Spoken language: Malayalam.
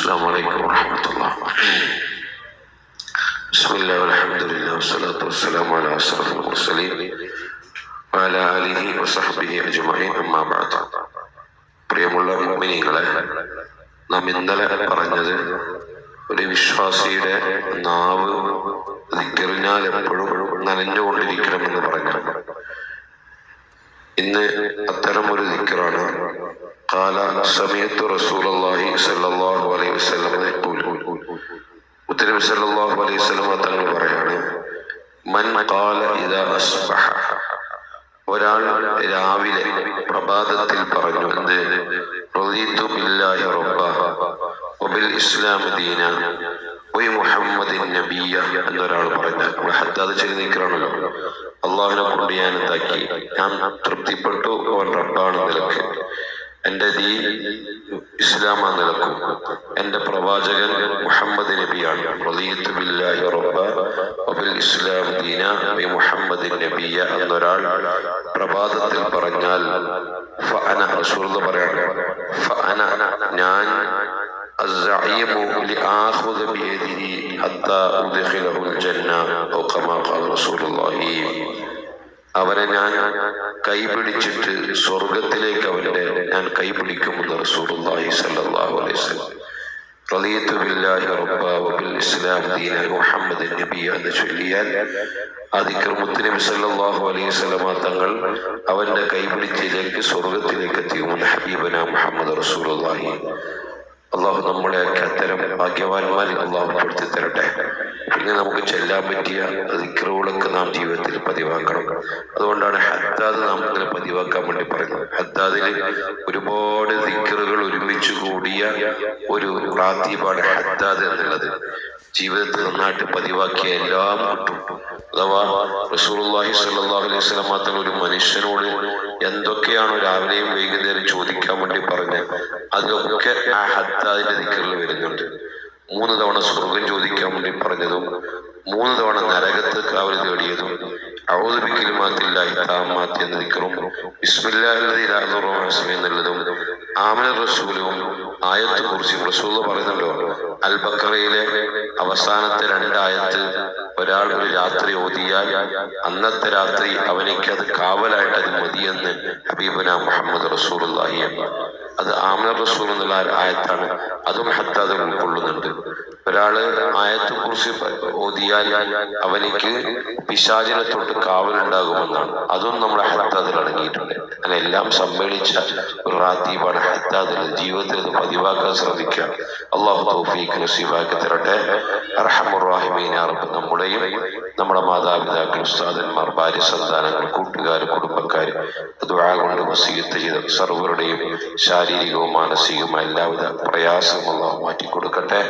السلام عليكم ورحمة الله بسم الله والحمد لله والصلاة والسلام على أشرف المرسلين وعلى آله وصحبه أجمعين أما بعد പ്രിയമുള്ള മുഅ്മിനീങ്ങളെ നാം ഇന്നലെ പറഞ്ഞത് ഒരു വിശ്വാസിയുടെ നാവ് ദിക്കറിഞ്ഞാൽ എപ്പോഴും നനഞ്ഞുകൊണ്ടിരിക്കണമെന്ന് പറഞ്ഞു ഇന്ന് അത്തരം ഒരു ദിക്കറാണ് قال سمعت رسول الله صلى الله عليه وسلم يقول ഉത്തരവ് സല്ലല്ലാഹു അലൈഹി വസല്ലം തങ്ങൾ പറയാണ് മൻ ഖാല ഇദാ അസ്ബഹ ഒരാൾ രാവിലെ പ്രഭാതത്തിൽ പറഞ്ഞു എന്ത് റളീതു ബില്ലാഹി റബ്ബ വബിൽ ഇസ്ലാം ദീന വൈ മുഹമ്മദിൻ നബിയ എന്നൊരാൾ പറഞ്ഞു നമ്മൾ ഹദ്ദാദ് ചെയ്ത് നിൽക്കണമല്ലോ അള്ളാഹുവിനെ കൊണ്ട് ഞാൻ എന്താക്കി ഞാൻ തൃപ്തിപ്പെട്ടു അവൻ റബ്ബാണ് നിലക്ക് എന്റെ ദീൻ ഇസ്ലാമാ നിലക്കും എന്റെ പ്രവാചകൻ മുഹമ്മദ് നബിയാണ് റളിയത്തു ബില്ലാഹി റബ്ബ വബിൽ ഇസ്ലാം ദീന ബി മുഹമ്മദ് നബിയ എന്നൊരാൾ പ്രഭാതത്തിൽ പറഞ്ഞാൽ ഫഅന റസൂൽ പറയാണ് ഫഅന ഞാൻ الزعيم لآخذ بيده حتى أدخله الجنة أو كما قال رسول الله അവനെ ഞാൻ കൈപിടിച്ചിട്ട് സ്വർഗത്തിലേക്ക് അവന്റെ ഞാൻ കൈപിടിക്കുമെന്ന് റസൂലുള്ളാഹി സ്വല്ലല്ലാഹു അലൈഹി വസല്ലം. റബ്ബ ഇസ്ലാം മുഹമ്മദ് സല്ലല്ലാഹു അലൈഹി തങ്ങൾ അവന്റെ കൈപിടിച്ചിലേക്ക് സ്വർഗത്തിലേക്ക് എത്തിക്കുമെന്ന് ഹബീബന മുഹമ്മദ് റസൂലുള്ളാഹി. അള്ളാഹു നമ്മളെയൊക്കെ അത്തരം ഭാഗ്യവാന്മാരിൽ അള്ളാഹു പെടുത്തി തരട്ടെ. പിന്നെ നമുക്ക് ചെല്ലാൻ പറ്റിയ ദിക്റുകളൊക്കെ നാം ജീവിതത്തിൽ പതിവാക്കണം. അതുകൊണ്ടാണ് ഹദ്ദാദ് നാം ഇങ്ങനെ പതിവാക്കാൻ വേണ്ടി പറയുന്നത്. ഹദ്ദാദിൽ ഒരുപാട് ദിക്റുകൾ ഒരുമിച്ച് കൂടിയ ഒരു പ്രാതീപാണ് ഹദ്ദാദ് എന്നുള്ളത്. ജീവിതത്തിൽ നന്നായിട്ട് പതിവാക്കിയ എല്ലാം കിട്ടും. അഥവാ റസൂലുള്ളാഹി സ്വല്ലല്ലാഹു അലൈഹി വസല്ലം മാത്രം ഒരു മനുഷ്യനോട് എന്തൊക്കെയാണോ രാവിലെയും വൈകുന്നേരം ചോദിക്കാൻ വേണ്ടി പറഞ്ഞ് അതിലൊക്കെ ആ ഹദ്ദാദിന്റെ ദിക്കറിൽ വരുന്നുണ്ട്. മൂന്ന് തവണ സ്വർഗം ചോദിക്കാൻ വേണ്ടി പറഞ്ഞതും മൂന്ന് തവണ നരകത്ത് കാവൽ തേടിയതും ഔദബിക്കലുമാത്തില്ലായി താമാത്തി എന്ന ദിക്കറും ബിസ്മില്ലാഹി എന്നുള്ളതും ആമന റസൂലും ആയത്ത് കുറിച്ച് റസൂൽ പറയുന്നുണ്ടോ? അൽ ബക്കറയിലെ അവസാനത്തെ രണ്ടായത്ത് ഒരാൾ ഒരു രാത്രി ഓതിയാൽ അന്നത്തെ രാത്രി അവനിക്കത് കാവലായിട്ട് അത് മതിയെന്ന് ഹബീബന മുഹമ്മദ് റസൂലുള്ളാഹി അത് ആമന റസൂൽ എന്നുള്ള ആയത്താണ്. അതും ഹത്താത് ഉൾക്കൊള്ളുന്നുണ്ട്. ഒരാൾ ആയത്തെ കുറിച്ച് ഓതിയാൽ അവനിക്ക് പിശാചിനെ തൊട്ട് കാവലുണ്ടാകുമെന്നാണ്. അതും നമ്മുടെ ഹത്താദിൽ അടങ്ങിയിട്ടുണ്ട്. അങ്ങനെ എല്ലാം സമ്മേളിച്ച ഒരു റാത്തീപാണ് ഹത്താദിൽ. ജീവിതത്തിൽ അത് പതിവാക്കാൻ ശ്രമിക്കുക. അള്ളാഹു തൗഫീഖ് തരട്ടെ. അർഹമുറാഹിമീൻ നമ്മുടെയും നമ്മുടെ മാതാപിതാക്കൾ ഉസ്താദന്മാർ ഭാര്യ സന്താനങ്ങൾ കൂട്ടുകാർ വസീയത്ത് ചെയ്ത് സർവരുടെയും ശാരീരികവും മാനസികവുമായ എല്ലാവിധ പ്രയാസവും അള്ളാഹു മാറ്റിക്കൊടുക്കട്ടെ.